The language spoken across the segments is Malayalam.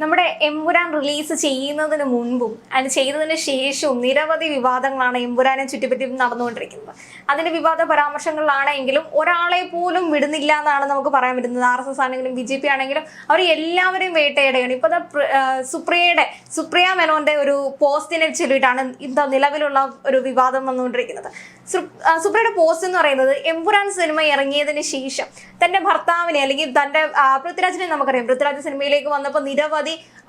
നമ്മുടെ എമ്പുരാൻ റിലീസ് ചെയ്യുന്നതിന് മുൻപും അത് ചെയ്തതിന് ശേഷവും നിരവധി വിവാദങ്ങളാണ് എമ്പുരാനെ ചുറ്റിപ്പറ്റി നടന്നുകൊണ്ടിരിക്കുന്നത്. അതിന്റെ വിവാദ പരാമർശങ്ങളിലാണെങ്കിലും ഒരാളെ പോലും വിടുന്നില്ല എന്നാണ് നമുക്ക് പറയാൻ പറ്റുന്നത്. ആർ എസ് എസ് ആണെങ്കിലും ബി ജെ പി ആണെങ്കിലും അവർ എല്ലാവരെയും വേട്ടയിടുകയാണ്. ഇപ്പോൾ സുപ്രിയയുടെ സുപ്രിയ മെനോന്റെ ഒരു പോസ്റ്റിനെ ചൊല്ലിയിട്ടാണ് ഇതാ നിലവിലുള്ള ഒരു വിവാദം വന്നുകൊണ്ടിരിക്കുന്നത്. സുപ്രിയയുടെ പോസ്റ്റ് എന്ന് പറയുന്നത് എമ്പുരാൻ സിനിമ ഇറങ്ങിയതിന് ശേഷം തന്റെ ഭർത്താവിനെ അല്ലെങ്കിൽ തന്റെ പൃഥ്വിരാജിനെ നമുക്കറിയാം. പൃഥ്വിരാജ് സിനിമയിലേക്ക് വന്നപ്പോൾ നിരവധി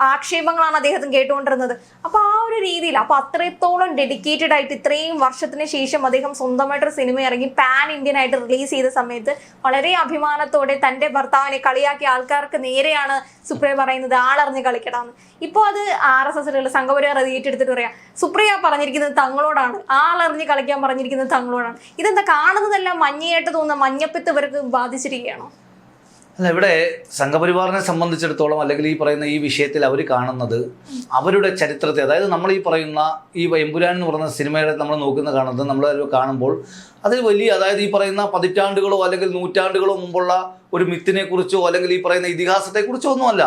ആക്ഷേപങ്ങളാണ് അദ്ദേഹത്തിന് കേട്ടുകൊണ്ടിരുന്നത്. അപ്പൊ ആ ഒരു രീതിയിൽ അപ്പൊ അത്രത്തോളം ഡെഡിക്കേറ്റഡ് ആയിട്ട് ഇത്രയും വർഷത്തിന് ശേഷം അദ്ദേഹം സ്വന്തമായിട്ടൊരു സിനിമ ഇറങ്ങി പാൻ ഇന്ത്യൻ ആയിട്ട് റിലീസ് ചെയ്ത സമയത്ത് വളരെ അഭിമാനത്തോടെ തന്റെ ഭർത്താവിനെ കളിയാക്കിയ ആൾക്കാർക്ക് നേരെയാണ് സുപ്രിയ പറയുന്നത് ആളറിഞ്ഞ് കളിക്കടാന്ന്. ഇപ്പോൾ അത് ആർ എസ് എസിലുള്ള സംഘപരിവാർ അത് ഏറ്റെടുത്തിട്ട് പറയാം. സുപ്രിയ പറഞ്ഞിരിക്കുന്നത് തങ്ങളോടാണ്. ആളറിഞ്ഞ് കളിക്കാൻ പറഞ്ഞിരിക്കുന്നത് തങ്ങളോടാണ്. ഇതെന്താ കാണുന്നതെല്ലാം മഞ്ഞയായിട്ട് തോന്നുന്ന മഞ്ഞപ്പിത്ത് ഇവർക്ക് ബാധിച്ചിരിക്കുകയാണോ? അല്ല ഇവിടെ സംഘപരിവാറിനെ സംബന്ധിച്ചിടത്തോളം അല്ലെങ്കിൽ ഈ പറയുന്ന ഈ വിഷയത്തിൽ അവർ കാണുന്നത് അവരുടെ ചരിത്രത്തെ അതായത് നമ്മൾ ഈ പറയുന്ന ഈ എമ്പുരാൻ എന്ന് പറയുന്ന സിനിമയുടെ നമ്മൾ നോക്കുന്ന കാണുന്നത് നമ്മൾ കാണുമ്പോൾ അതിൽ വലിയ അതായത് ഈ പറയുന്ന പതിറ്റാണ്ടുകളോ അല്ലെങ്കിൽ നൂറ്റാണ്ടുകളോ മുമ്പുള്ള ഒരു മിത്തിനെ കുറിച്ചോ അല്ലെങ്കിൽ ഈ പറയുന്ന ഇതിഹാസത്തെക്കുറിച്ചോ ഒന്നുമല്ല.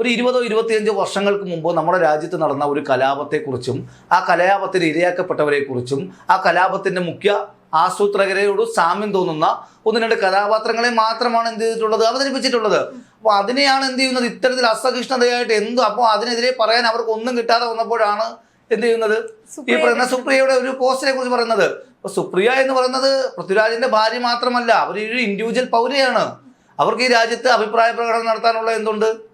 ഒരു ഇരുപതോ ഇരുപത്തിയഞ്ചോ വർഷങ്ങൾക്ക് മുമ്പ് നമ്മുടെ രാജ്യത്ത് നടന്ന ഒരു കലാപത്തെക്കുറിച്ചും ആ കലാപത്തിന് ഇരയാക്കപ്പെട്ടവരെക്കുറിച്ചും ആ കലാപത്തിന്റെ മുഖ്യ ആസൂത്രകരോട് സാമ്യം തോന്നുന്ന ഒന്ന് രണ്ട് കഥാപാത്രങ്ങളെ മാത്രമാണ് എന്ത് ചെയ്തിട്ടുള്ളത് അവതരിപ്പിച്ചിട്ടുള്ളത്. അപ്പോൾ അതിനെയാണ് എന്ത് ചെയ്യുന്നത്? ഇത്തരത്തിൽ അസഹിഷ്ണുതയായിട്ട് എന്തും? അപ്പോൾ അതിനെതിരെ പറയാൻ അവർക്ക് ഒന്നും കിട്ടാതെ വന്നപ്പോഴാണ് എന്ത് ചെയ്യുന്നത്? ഈ പറയുന്ന സുപ്രിയയുടെ ഒരു പോസ്റ്റിനെ കുറിച്ച് പറയുന്നത്. അപ്പോൾ സുപ്രിയ എന്ന് പറയുന്നത് പൃഥ്വിരാജിന്റെ ഭാര്യ മാത്രമല്ല അവർ ഒരു ഇൻഡിവിജ്വൽ പൗരയാണ്. അവർക്ക് ഈ രാജ്യത്ത് അഭിപ്രായ പ്രകടനം നടത്താനുള്ള എന്തുണ്ട്?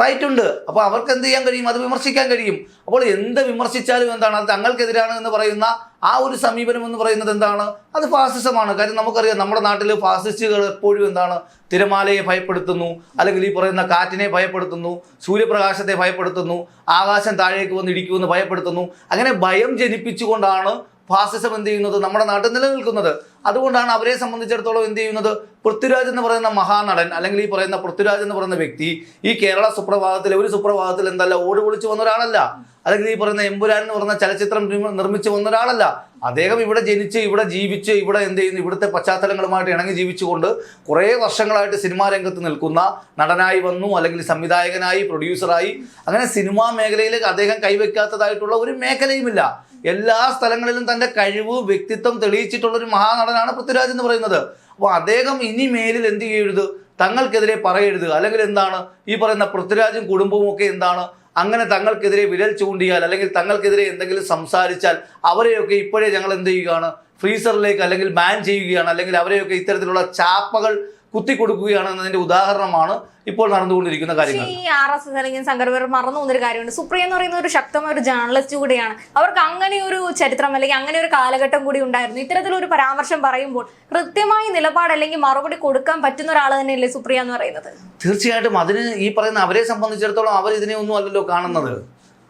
റൈറ്റ് ഉണ്ട്. അപ്പോൾ അവർക്ക് എന്ത് ചെയ്യാൻ കഴിയും? അത് വിമർശിക്കാൻ കഴിയും. അപ്പോൾ എന്ത് വിമർശിച്ചാലും എന്താണ്? അത് തങ്ങൾക്കെതിരാണ് എന്ന് പറയുന്ന ആ ഒരു സമീപനം എന്ന് പറയുന്നത് എന്താണ്? അത് ഫാസിസമാണ്. കാര്യം നമുക്കറിയാം നമ്മുടെ നാട്ടിൽ ഫാസിസ്റ്റുകൾ എപ്പോഴും എന്താണ്? തിരമാലയെ ഭയപ്പെടുത്തുന്നു അല്ലെങ്കിൽ ഈ പറയുന്ന കാറ്റിനെ ഭയപ്പെടുത്തുന്നു സൂര്യപ്രകാശത്തെ ഭയപ്പെടുത്തുന്നു ആകാശം താഴേക്ക് വന്ന് ഇടിക്കുമെന്ന് ഭയപ്പെടുത്തുന്നു. അങ്ങനെ ഭയം ജനിപ്പിച്ചുകൊണ്ടാണ് ഫാസിസം എന്ത് ചെയ്യുന്നത്? നമ്മുടെ നാട്ടിൽ നിലനിൽക്കുന്നത്. അതുകൊണ്ടാണ് അവരെ സംബന്ധിച്ചിടത്തോളം എന്ത് ചെയ്യുന്നത്? പൃഥ്വിരാജ് എന്ന് പറയുന്ന മഹാനടൻ അല്ലെങ്കിൽ ഈ പറയുന്ന പൃഥ്വിരാജ് എന്ന് പറയുന്ന വ്യക്തി ഈ കേരള സുപ്രഭാതത്തിൽ ഒരു സുപ്രഭാതത്തിൽ എന്തല്ല ഓടി വിളിച്ചു വന്ന ഒരാളല്ല അല്ലെങ്കിൽ ഈ പറയുന്ന എമ്പുരാൻ എന്ന് പറയുന്ന ചലച്ചിത്രം നിർമ്മിച്ചു വന്ന ഒരാളല്ല അദ്ദേഹം ഇവിടെ ജനിച്ച് ഇവിടെ ജീവിച്ച് ഇവിടെ എന്ത് ചെയ്യുന്നു? ഇവിടുത്തെ പശ്ചാത്തലങ്ങളുമായിട്ട് ഇണങ്ങി ജീവിച്ചുകൊണ്ട് കുറേ വർഷങ്ങളായിട്ട് സിനിമാ രംഗത്ത് നിൽക്കുന്ന നടനായി വന്നു അല്ലെങ്കിൽ സംവിധായകനായി പ്രൊഡ്യൂസറായി അങ്ങനെ സിനിമാ മേഖലയിലേക്ക് അദ്ദേഹം കൈവയ്ക്കാത്തതായിട്ടുള്ള ഒരു മേഖലയുമില്ല. എല്ലാ സ്ഥലങ്ങളിലും തന്റെ കഴിവ് വ്യക്തിത്വം തെളിയിച്ചിട്ടുള്ള ഒരു മഹാനടനാണ് പൃഥ്വിരാജ് എന്ന് പറയുന്നത്. അപ്പോൾ അദ്ദേഹം ഇനി മേലിൽ എന്ത് ചെയ്യരുത്? തങ്ങൾക്കെതിരെ പറയരുത്. അല്ലെങ്കിൽ എന്താണ്? ഈ പറയുന്ന പൃഥ്വിരാജും കുടുംബവും ഒക്കെ എന്താണ്? അങ്ങനെ തങ്ങൾക്കെതിരെ വിരൽ ചൂണ്ടിയാൽ അല്ലെങ്കിൽ തങ്ങൾക്കെതിരെ എന്തെങ്കിലും സംസാരിച്ചാൽ അവരെയൊക്കെ ഇപ്പോഴേ ഞങ്ങൾ എന്ത് ചെയ്യുകയാണ്? ഫ്രീസറിലേക്ക് അല്ലെങ്കിൽ ബാൻ ചെയ്യുകയാണ്. അല്ലെങ്കിൽ അവരെയൊക്കെ ഇത്തരത്തിലുള്ള ചാപ്പകൾ കുത്തിക്കൊടുക്കുകയാണ് എന്നതിന്റെ ഉദാഹരണമാണ് ഇപ്പോൾ നടന്നുകൊണ്ടിരിക്കുന്ന കാര്യങ്ങൾ. ഈ ആർ എസ് എസ് അല്ലെങ്കിൽ സംഘപരിവാർ മറന്നു പോകുന്ന ഒരു കാര്യമുണ്ട്. സുപ്രിയ എന്ന് പറയുന്ന ഒരു ശക്തമായ ഒരു ജേർണലിസ്റ്റ് കൂടിയാണ്. അവർക്ക് അങ്ങനെ ഒരു ചരിത്രം അല്ലെങ്കിൽ അങ്ങനെ ഒരു കാലഘട്ടം കൂടി ഉണ്ടായിരുന്നു. ഇത്തരത്തിലൊരു പരാമർശം പറയുമ്പോൾ കൃത്യമായി നിലപാട് അല്ലെങ്കിൽ മറുപടി കൊടുക്കാൻ പറ്റുന്ന ഒരാൾ തന്നെയല്ലേ സുപ്രിയ എന്ന് പറയുന്നത്? തീർച്ചയായിട്ടും അതിന് ഈ പറയുന്ന അവരെ സംബന്ധിച്ചിടത്തോളം അവർ ഇതിനെ ഒന്നും അല്ലല്ലോ കാണുന്നത്.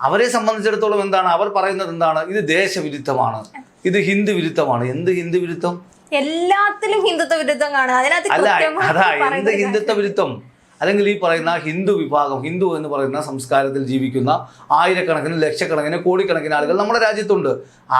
അവരെ സംബന്ധിച്ചിടത്തോളം എന്താണ്? അവർ പറയുന്നത് എന്താണ്? ഇത് ദേശവിരുദ്ധമാണ്. ഇത് ഹിന്ദു വിരുദ്ധമാണ് എന്ത് ഹിന്ദു വിരുദ്ധം എല്ലാത്തിലും ഹിന്ദുത്വ വിരുദ്ധം കാണുക. അതിനകത്ത് അല്ല അതാ എന്ത് ഹിന്ദുത്വ വിരുദ്ധം? അല്ലെങ്കിൽ ഈ പറയുന്ന ഹിന്ദു വിഭാഗം ഹിന്ദു എന്ന് പറയുന്ന സംസ്കാരത്തിൽ ജീവിക്കുന്ന ആയിരക്കണക്കിന് ലക്ഷക്കണക്കിന് കോടിക്കണക്കിന് ആളുകൾ നമ്മുടെ രാജ്യത്തുണ്ട്.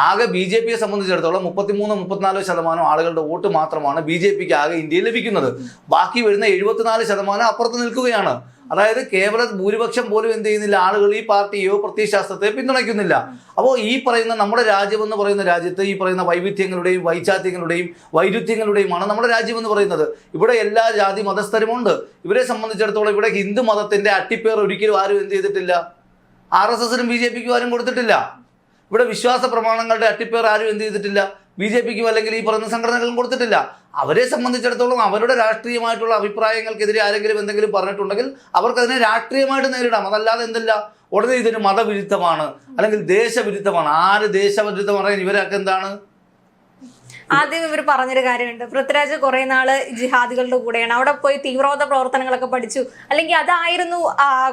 ആകെ ബി ജെ പിയെ സംബന്ധിച്ചിടത്തോളം മുപ്പത്തിമൂന്ന് മുപ്പത്തിനാല് ശതമാനം ആളുകളുടെ വോട്ട് മാത്രമാണ് ബി ജെ പിക്ക് ആകെ ഇന്ത്യയിൽ ലഭിക്കുന്നത്. ബാക്കി വരുന്ന എഴുപത്തിനാല് ശതമാനം അപ്പുറത്ത് നിൽക്കുകയാണ്. അതായത് കേവല ഭൂരിപക്ഷം പോലും എന്ത് ചെയ്യുന്നില്ല. ആളുകൾ ഈ പാർട്ടിയോ പ്രത്യയശാസ്ത്രത്തെ പിന്തുണയ്ക്കുന്നില്ല. അപ്പോൾ ഈ പറയുന്ന നമ്മുടെ രാജ്യം എന്ന് പറയുന്ന രാജ്യത്ത് ഈ പറയുന്ന വൈവിധ്യങ്ങളുടെയും വൈചാത്യങ്ങളുടെയും വൈരുദ്ധ്യങ്ങളുടെയുമാണ് നമ്മുടെ രാജ്യം എന്ന് പറയുന്നത്. ഇവിടെ എല്ലാ ജാതി മതസ്ഥരുമുണ്ട്. ഇവരെ സംബന്ധിച്ചിടത്തോളം ഇവിടെ ഹിന്ദു മതത്തിന്റെ അട്ടിപ്പേർ ഒരിക്കലും ആരും എന്ത് ചെയ്തിട്ടില്ല. ആർ എസ് എസിനും ബി ജെ പിക്കും ആരും കൊടുത്തിട്ടില്ല. ഇവിടെ വിശ്വാസ പ്രമാണങ്ങളുടെ അട്ടിപ്പേർ ആരും എന്ത് ചെയ്തിട്ടില്ല. ബി ജെ പിക്കും അല്ലെങ്കിൽ ഈ പറയുന്ന സംഘടനകളും കൊടുത്തിട്ടില്ല. അവരെ സംബന്ധിച്ചിടത്തോളം അവരുടെ രാഷ്ട്രീയമായിട്ടുള്ള അഭിപ്രായങ്ങൾക്കെതിരെ ആരെങ്കിലും എന്തെങ്കിലും പറഞ്ഞിട്ടുണ്ടെങ്കിൽ അവർക്കതിനെ രാഷ്ട്രീയമായിട്ട് നേരിടാം. അതല്ലാതെ എന്തല്ല? ഉടനെ ഇതിന് മതവിരുദ്ധമാണ്. അല്ലെങ്കിൽ ദേശവിരുദ്ധമാണ്. ആര് ദേശവിരുദ്ധം പറയാൻ ഇവരൊക്കെ എന്താണ്? ആദ്യം ഇവർ പറഞ്ഞൊരു കാര്യമുണ്ട്. പൃഥ്വിരാജ് കുറെ നാൾ ജിഹാദികളുടെ കൂടെയാണ്. അവിടെ പോയി തീവ്രവാദ പ്രവർത്തനങ്ങളൊക്കെ പഠിച്ചു. അല്ലെങ്കിൽ അതായിരുന്നു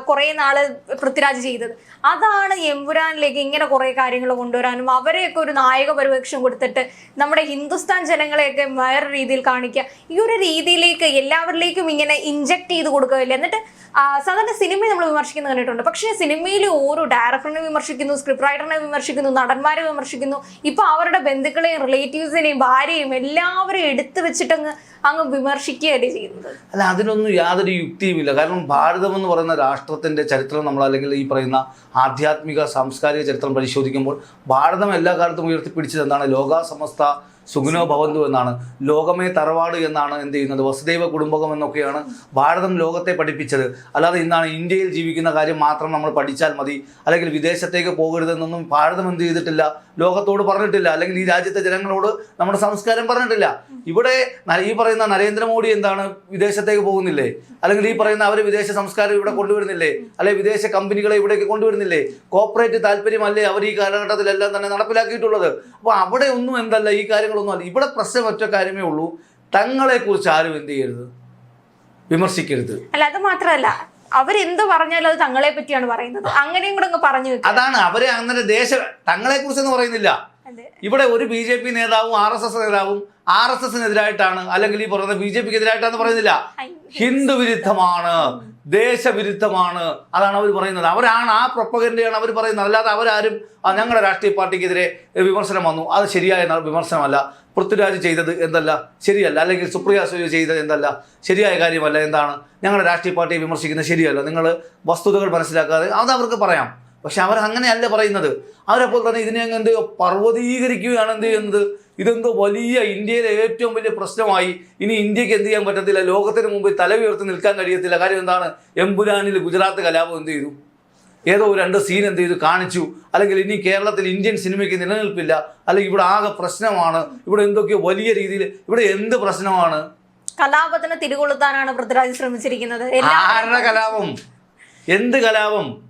കുറെ നാൾ പൃഥ്വിരാജ് ചെയ്തത്. അതാണ് എമ്പുരാനിലേക്ക് ഇങ്ങനെ കുറെ കാര്യങ്ങൾ കൊണ്ടുവരാനും അവരെയൊക്കെ ഒരു നായക പരിവേഷം കൊടുത്തിട്ട് നമ്മുടെ ഹിന്ദുസ്ഥാൻ ജനങ്ങളെയൊക്കെ വേറെ രീതിയിൽ കാണിക്കുക. ഈ ഒരു രീതിയിലേക്ക് എല്ലാവരിലേക്കും ഇങ്ങനെ ഇഞ്ചക്ട് ചെയ്ത് കൊടുക്കുകയില്ല. എന്നിട്ട് സാധാരണ സിനിമ നമ്മൾ വിമർശിക്കുന്ന കണ്ടിട്ടുണ്ട്. പക്ഷേ സിനിമയിൽ ഓരോ ഡയറക്ടറിനെ വിമർശിക്കുന്നു സ്ക്രിപ്റ്റ് റൈറ്ററിനെ വിമർശിക്കുന്നു നടന്മാരെ വിമർശിക്കുന്നു. ഇപ്പൊ അവരുടെ ബന്ധുക്കളെയും റിലേറ്റീവ്സിനെയും ഭാര്യയും എല്ലാവരും എടുത്തു വെച്ചിട്ടങ്ങ് അങ്ങ് വിമർശിക്കുകയല്ലേ ചെയ്യുന്നത്? അല്ല അതിനൊന്നും യാതൊരു യുക്തിയുമില്ല. കാരണം ഭാരതം എന്ന് പറയുന്ന രാഷ്ട്രത്തിന്റെ ചരിത്രം നമ്മൾ അല്ലെങ്കിൽ ഈ പറയുന്ന ആധ്യാത്മിക സാംസ്കാരിക ചരിത്രം പരിശോധിക്കുമ്പോൾ ഭാരതം എല്ലാ കാലത്തും ഉയർത്തിപ്പിടിച്ചത് എന്താണ്? ലോക സുഗുണോ ഭവന്തു എന്നാണ്. ലോകമേ തറവാട് എന്നാണ് എന്ത് ചെയ്യുന്നത്? വസുദൈവ കുടുംബകം എന്നൊക്കെയാണ് ഭാരതം ലോകത്തെ പഠിപ്പിച്ചത്. അല്ലാതെ ഇന്നാണ് ഇന്ത്യയിൽ ജീവിക്കുന്ന കാര്യം മാത്രം നമ്മൾ പഠിച്ചാൽ മതി. അല്ലെങ്കിൽ വിദേശത്തേക്ക് പോകരുതെന്നൊന്നും ഭാരതം എന്ത് ചെയ്തിട്ടില്ല? ലോകത്തോട് പറഞ്ഞിട്ടില്ല. അല്ലെങ്കിൽ ഈ രാജ്യത്തെ ജനങ്ങളോട് നമ്മുടെ സംസ്കാരം പറഞ്ഞിട്ടില്ല. ഇവിടെ ഈ പറയുന്ന നരേന്ദ്രമോദി എന്താണ്? വിദേശത്തേക്ക് പോകുന്നില്ലേ? അല്ലെങ്കിൽ ഈ പറയുന്ന അവർ വിദേശ സംസ്കാരം ഇവിടെ കൊണ്ടുവരുന്നില്ലേ? അല്ലെങ്കിൽ വിദേശ കമ്പനികളെ ഇവിടേക്ക് കൊണ്ടുവരുന്നില്ലേ? കോർപ്പറേറ്റ് താല്പര്യമല്ലേ അവർ ഈ കാലഘട്ടത്തിലെല്ലാം തന്നെ നടപ്പിലാക്കിയിട്ടുള്ളത്? അപ്പോൾ അവിടെ ഒന്നും എന്തല്ല ഈ കാര്യങ്ങളൊന്നും അല്ല. ഇവിടെ പ്രശ്നം ഒറ്റ കാര്യമേ ഉള്ളൂ. തങ്ങളെ കുറിച്ച് ആരും എന്ത് ചെയ്യരുത്? വിമർശിക്കരുത്. അല്ല അത് മാത്രമല്ല. അവരെന്ത് പറഞ്ഞാലും അത് തങ്ങളെ പറ്റിയാണ് പറയുന്നത്. അങ്ങനെയും കൂടെ അങ്ങ് പറഞ്ഞു അതാണ് അവരെ അങ്ങനെ ദേശ തങ്ങളെ കുറിച്ച് കുറിച്ചൊന്നും പറയുന്നില്ല ഇവിടെ ഒരു ബി ജെ പി നേതാവും ആർ എസ് എസ് നേതാവും ആർ എസ് എസിനെതിരായിട്ടാണ് അല്ലെങ്കിൽ ഈ പറയുന്ന ബി ജെ പിക്ക് എതിരായിട്ടാന്ന് പറയുന്നില്ല. ഹിന്ദു വിരുദ്ധമാണ് ദേശവിരുദ്ധമാണ്. അതാണ് അവർ പറയുന്നത്. അവരാണ് ആ പ്രൊപ്പഗൻഡയാണ് അവർ പറയുന്നത്. അല്ലാതെ അവരാരും ഞങ്ങളുടെ രാഷ്ട്രീയ പാർട്ടിക്കെതിരെ വിമർശനം വന്നു. അത് ശരിയായ വിമർശനമല്ല. പൃഥ്വിരാജ് ചെയ്തത് എന്തല്ല? ശരിയല്ല. അല്ലെങ്കിൽ സുപ്രിയ സുയ ചെയ്തത് എന്തല്ല? ശരിയായ കാര്യമല്ല. എന്താണ്? ഞങ്ങളുടെ രാഷ്ട്രീയ പാർട്ടിയെ വിമർശിക്കുന്നത് ശരിയല്ല. നിങ്ങൾ വസ്തുതകൾ മനസ്സിലാക്കാതെ അത് അവർക്ക് പറയാം. പക്ഷെ അവർ അങ്ങനെയല്ല പറയുന്നത് അവരപ്പോൾ തന്നെ ഇതിനെ എന്ത് പർവതീകരിക്കുകയാണ് എന്ത് ചെയ്യുന്നത്? ഇതെന്തോ വലിയ ഇന്ത്യയിലെ ഏറ്റവും വലിയ പ്രശ്നമായി. ഇനി ഇന്ത്യയ്ക്ക് എന്ത് ചെയ്യാൻ പറ്റത്തില്ല? ലോകത്തിന് മുമ്പിൽ തല ഉയർത്തി നിൽക്കാൻ കഴിയത്തില്ല. കാര്യം എന്താണ്? എമ്പുരാനിൽ ഗുജറാത്ത് കലാപം എന്ത് ചെയ്തു? ഏതോ രണ്ട് സീൻ എന്ത് ചെയ്തു? കാണിച്ചു. അല്ലെങ്കിൽ ഇനി കേരളത്തിൽ ഇന്ത്യൻ സിനിമയ്ക്ക് നിലനിൽപ്പില്ല. അല്ലെങ്കിൽ ഇവിടെ ആകെ പ്രശ്നമാണ്. ഇവിടെ എന്തൊക്കെയോ വലിയ രീതിയിൽ ഇവിടെ എന്ത് പ്രശ്നമാണ്? കലാപത്തിന് തിരികൊളുത്താനാണ് പൃഥ്വിരാജ് ശ്രമിച്ചിരിക്കുന്നത്. ആരുടെ കലാപം? എന്ത് കലാപം?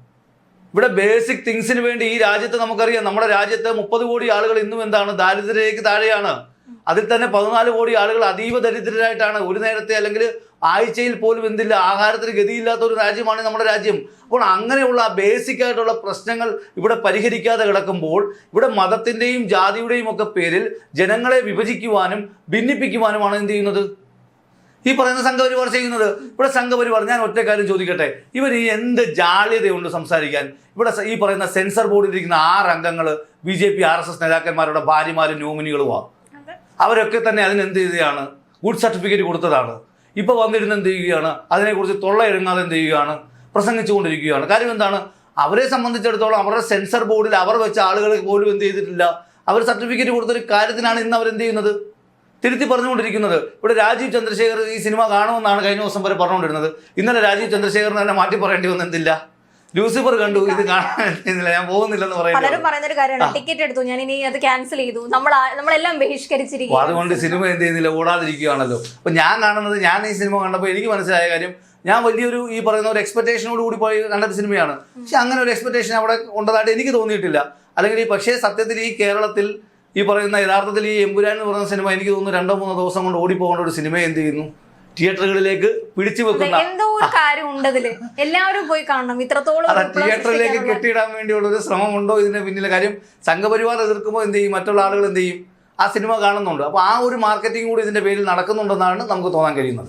ഇവിടെ ബേസിക് തിങ്സിന് വേണ്ടി ഈ രാജ്യത്ത് നമുക്കറിയാം. നമ്മുടെ രാജ്യത്ത് മുപ്പത് കോടി ആളുകൾ ഇന്നും എന്താണ്? ദാരിദ്ര്യരേഖയ്ക്ക് താഴെയാണ്. അതിൽ തന്നെ പതിനാല് കോടി ആളുകൾ അതീവ ദരിദ്രരായിട്ടാണ്. ഒരു നേരത്തെ അല്ലെങ്കിൽ ആഴ്ചയിൽ പോലും എന്തില്ല ആഹാരത്തിന് ഗതിയില്ലാത്ത ഒരു രാജ്യമാണ് നമ്മുടെ രാജ്യം. അപ്പോൾ അങ്ങനെയുള്ള ബേസിക് ആയിട്ടുള്ള പ്രശ്നങ്ങൾ ഇവിടെ പരിഹരിക്കാതെ കിടക്കുമ്പോൾ ഇവിടെ മതത്തിന്റെയും ജാതിയുടെയും ഒക്കെ പേരിൽ ജനങ്ങളെ വിഭജിക്കുവാനും ഭിന്നിപ്പിക്കുവാനുമാണ് എന്ത് ചെയ്യുന്നത്? ഈ പറയുന്ന സംഘപരിവാർ ചെയ്യുന്നത്? ഇവിടെ സംഘപരിവാർ ഞാൻ ഒറ്റ കാര്യം ചോദിക്കട്ടെ. ഇവർ ഈ എന്ത് ജാള്യതയുണ്ട് സംസാരിക്കാൻ? ഇവിടെ ഈ പറയുന്ന സെൻസർ ബോർഡിൽ ഇരിക്കുന്ന ആറ് അംഗങ്ങൾ B J P R S S നേതാക്കന്മാരുടെ ഭാര്യമാരും ന്യൂമിനികളുമാണ് അവരൊക്കെ തന്നെ അതിനെന്ത് ചെയ്യുകയാണ്? ഗുഡ് സർട്ടിഫിക്കറ്റ് കൊടുത്തതാണ്. ഇപ്പോൾ വന്നിരുന്ന് എന്ത് ചെയ്യുകയാണ്? അതിനെക്കുറിച്ച് തൊള്ള എഴുങ്ങാതെ എന്ത് ചെയ്യുകയാണ്? പ്രസംഗിച്ചുകൊണ്ടിരിക്കുകയാണ്. കാര്യം എന്താണ്? അവരെ സംബന്ധിച്ചിടത്തോളം അവരുടെ സെൻസർ ബോർഡിൽ അവർ വെച്ച ആളുകൾ പോലും എന്ത് ചെയ്തിട്ടില്ല. അവർ സർട്ടിഫിക്കറ്റ് കൊടുത്തൊരു കാര്യത്തിനാണ് ഇന്ന് അവരെന്ത് ചെയ്യുന്നത്? തിരുത്തി പറഞ്ഞുകൊണ്ടിരിക്കുന്നത്. ഇവിടെ രാജീവ് ചന്ദ്രശേഖർ ഈ സിനിമ കാണുമെന്നാണ് കഴിഞ്ഞ ദിവസം വരെ പറഞ്ഞുകൊണ്ടിരുന്നത്. ഇന്നലെ രാജീവ് ചന്ദ്രശേഖറിനെ തന്നെ മാറ്റി പറയേണ്ടി വന്നെന്തില്ല ലൂസിഫർ കണ്ടു ഇത് കാണാൻ ഞാൻ പോകുന്നില്ലെന്ന് പറയുന്നത് പലരും പറയുന്ന ഒരു കാര്യമാണ് ടിക്കറ്റ് എടുത്തു ഞാൻ ഇനി അത് ക്യാൻസൽ ചെയ്തു. നമ്മൾ നമ്മളെല്ലാം ബഹിഷ്കരിച്ചിരിക്കും അതുകൊണ്ട് സിനിമ എന്ത് ചെയ്യുന്നില്ല ഓടാതിരിക്കുകയാണല്ലോ. അപ്പൊ ഞാൻ കാണുന്നത് ഞാൻ ഈ സിനിമ കണ്ടപ്പോൾ എനിക്ക് മനസ്സിലായ കാര്യം ഞാൻ വലിയൊരു ഈ പറയുന്ന ഒരു എക്സ്പെക്ടേഷനോട് കൂടി പോയി കണ്ടൊരു സിനിമയാണ്. പക്ഷെ അങ്ങനെ ഒരു എക്സ്പെക്ടേഷൻ അവിടെ ഉണ്ടതായിട്ട് എനിക്ക് തോന്നിയിട്ടില്ല. അല്ലെങ്കിൽ ഈ പക്ഷേ സത്യത്തിൽ ഈ കേരളത്തിൽ ഈ പറയുന്ന യഥാർത്ഥത്തിൽ ഈ എമ്പുരാൻ എന്ന് പറയുന്ന സിനിമ എനിക്ക് തോന്നുന്നു രണ്ടോ മൂന്നോ ദിവസം കൊണ്ട് ഓടിപ്പോകേണ്ട ഒരു സിനിമ എന്ത് ചെയ്യുന്നു? തിയേറ്ററുകളിലേക്ക് പിടിച്ചു വെക്കുന്ന എന്തോ ഒരു കാര്യം ഉണ്ടതിൽ എല്ലാവരും പോയി കാണണം. ഇത്രത്തോളം അതെ തിയേറ്ററിലേക്ക് കെട്ടിയിടാൻ വേണ്ടിയുള്ള ഒരു ശ്രമമുണ്ടോ ഇതിന്റെ പിന്നിലെ കാര്യം? സംഘപരിവാർ എതിർക്കുമ്പോൾ എന്ത് ചെയ്യും? മറ്റുള്ള ആളുകൾ എന്ത് ചെയ്യും? ആ സിനിമ കാണുന്നുണ്ട്. അപ്പോൾ ആ ഒരു മാർക്കറ്റിംഗ് കൂടി ഇതിന്റെ പേരിൽ നടക്കുന്നുണ്ടെന്നാണ് നമുക്ക് തോന്നാൻ കഴിയുന്നത്.